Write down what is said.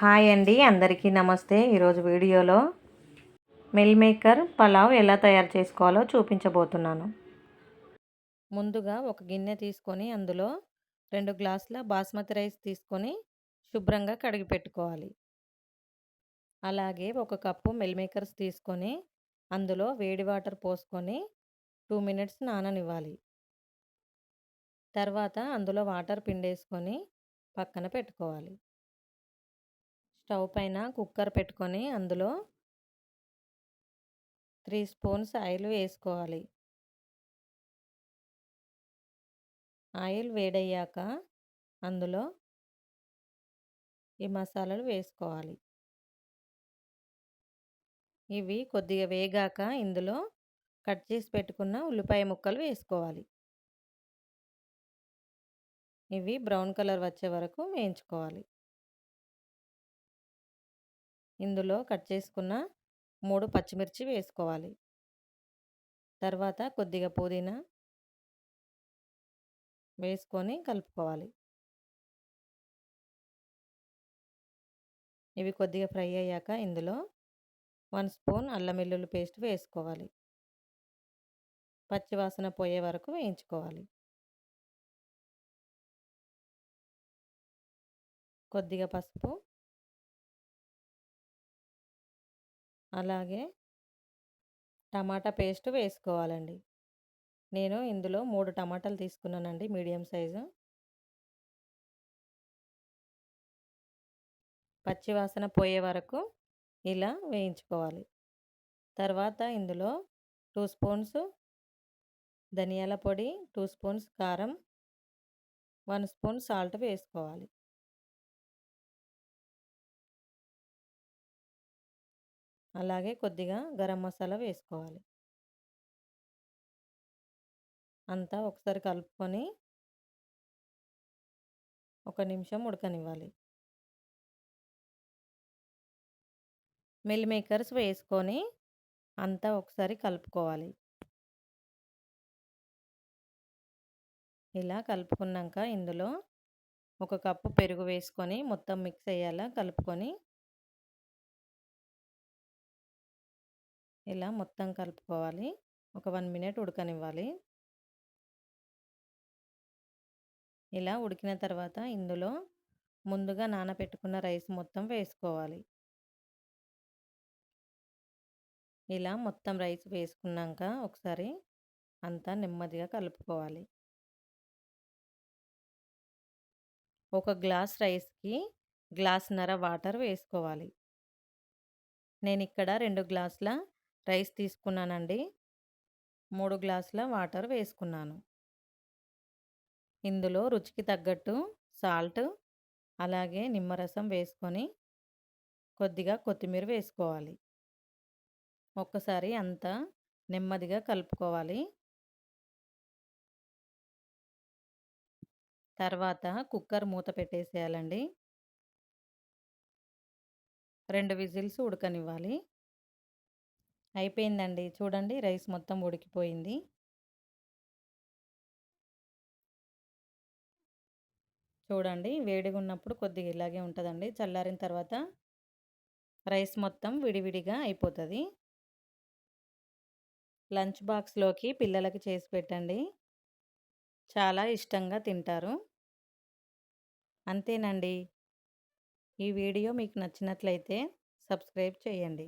Hi అండి అందరికీ నమస్తే. ఈరోజు వీడియోలో మిల్ మేకర్ పలావ్ ఎలా తయారు చేసుకోవాలో చూపించబోతున్నాను. ముందుగా ఒక గిన్నె తీసుకొని అందులో రెండు గ్లాసుల బాస్మతి రైస్ తీసుకొని శుభ్రంగా కడిగి పెట్టుకోవాలి. అలాగే ఒక కప్పు మిల్ మేకర్స్ తీసుకొని అందులో వేడి వాటర్ పోసుకొని టూ మినిట్స్ నాననివ్వాలి. తర్వాత అందులో వాటర్ పిండేసుకొని పక్కన పెట్టుకోవాలి. స్టవ్ పైన కుక్కర్ పెట్టుకొని అందులో త్రీ స్పూన్స్ ఆయిల్ వేసుకోవాలి. ఆయిల్ వేడయ్యాక అందులో ఈ మసాలాలు వేసుకోవాలి. ఇవి కొద్దిగా వేగాక ఇందులో కట్ చేసి పెట్టుకున్న ఉల్లిపాయ ముక్కలు వేసుకోవాలి. ఇవి బ్రౌన్ కలర్ వచ్చే వరకు వేయించుకోవాలి. ఇందులో కట్ చేసుకున్న మూడు పచ్చిమిర్చి వేసుకోవాలి. తర్వాత కొద్దిగా పుదీనా వేసుకొని కలుపుకోవాలి. ఇవి కొద్దిగా ఫ్రై అయ్యాక ఇందులో వన్ స్పూన్ అల్లం వెల్లుల్లి పేస్ట్ వేసుకోవాలి. పచ్చివాసన పోయే వరకు వేయించుకోవాలి. కొద్దిగా పసుపు అలాగే టమాటా పేస్ట్ వేసుకోవాలండి. నేను ఇందులో మూడు టమాటాలు తీసుకున్నానండి మీడియం సైజు. పచ్చివాసన పోయే వరకు ఇలా వేయించుకోవాలి. తర్వాత ఇందులో టూ స్పూన్స్ ధనియాల పొడి టూ స్పూన్స్ కారం వన్ స్పూన్ సాల్ట్ వేసుకోవాలి. అలాగే కొద్దిగా గరం మసాలా వేసుకోవాలి. అంతా ఒకసారి కలుపుకొని ఒక నిమిషం ఉడకనివ్వాలి. మిల్ మేకర్స్ వేసుకొని అంతా ఒకసారి కలుపుకోవాలి. ఇలా కలుపుకున్నాక ఇందులో ఒక కప్పు పెరుగు వేసుకొని మొత్తం మిక్స్ అయ్యేలా కలుపుకొని ఇలా మొత్తం కలుపుకోవాలి. ఒక వన్ మినిట్ ఉడకనివ్వాలి. ఇలా ఉడికిన తర్వాత ఇందులో ముందుగా నానబెట్టుకున్న రైస్ మొత్తం వేసుకోవాలి. ఇలా మొత్తం రైస్ వేసుకున్నాక ఒకసారి అంతా నెమ్మదిగా కలుపుకోవాలి. ఒక గ్లాస్ రైస్కి గ్లాస్న్నర వాటర్ వేసుకోవాలి. నేను ఇక్కడ రెండు గ్లాసుల రైస్ తీసుకున్నానండి. మూడు గ్లాసుల వాటర్ వేసుకున్నాను. ఇందులో రుచికి తగ్గట్టు సాల్ట్ అలాగే నిమ్మరసం వేసుకొని కొద్దిగా కొత్తిమీర వేసుకోవాలి. ఒక్కసారి అంతా నెమ్మదిగా కలుపుకోవాలి. తర్వాత కుక్కర్ మూత పెట్టేసేయాలండి. రెండు విజిల్స్ ఉడకనివ్వాలి. అయిపోయిందండి. చూడండి రైస్ మొత్తం ఉడికిపోయింది. చూడండి వేడిగా ఉన్నప్పుడు కొద్దిగా ఇలాగే ఉంటుందండి. చల్లారిన తర్వాత రైస్ మొత్తం విడివిడిగా అయిపోతుంది. లంచ్ బాక్స్లోకి పిల్లలకి చేసి పెట్టండి. చాలా ఇష్టంగా తింటారు. అంతేనండి. ఈ వీడియో మీకు నచ్చినట్లయితే సబ్స్క్రైబ్ చేయండి.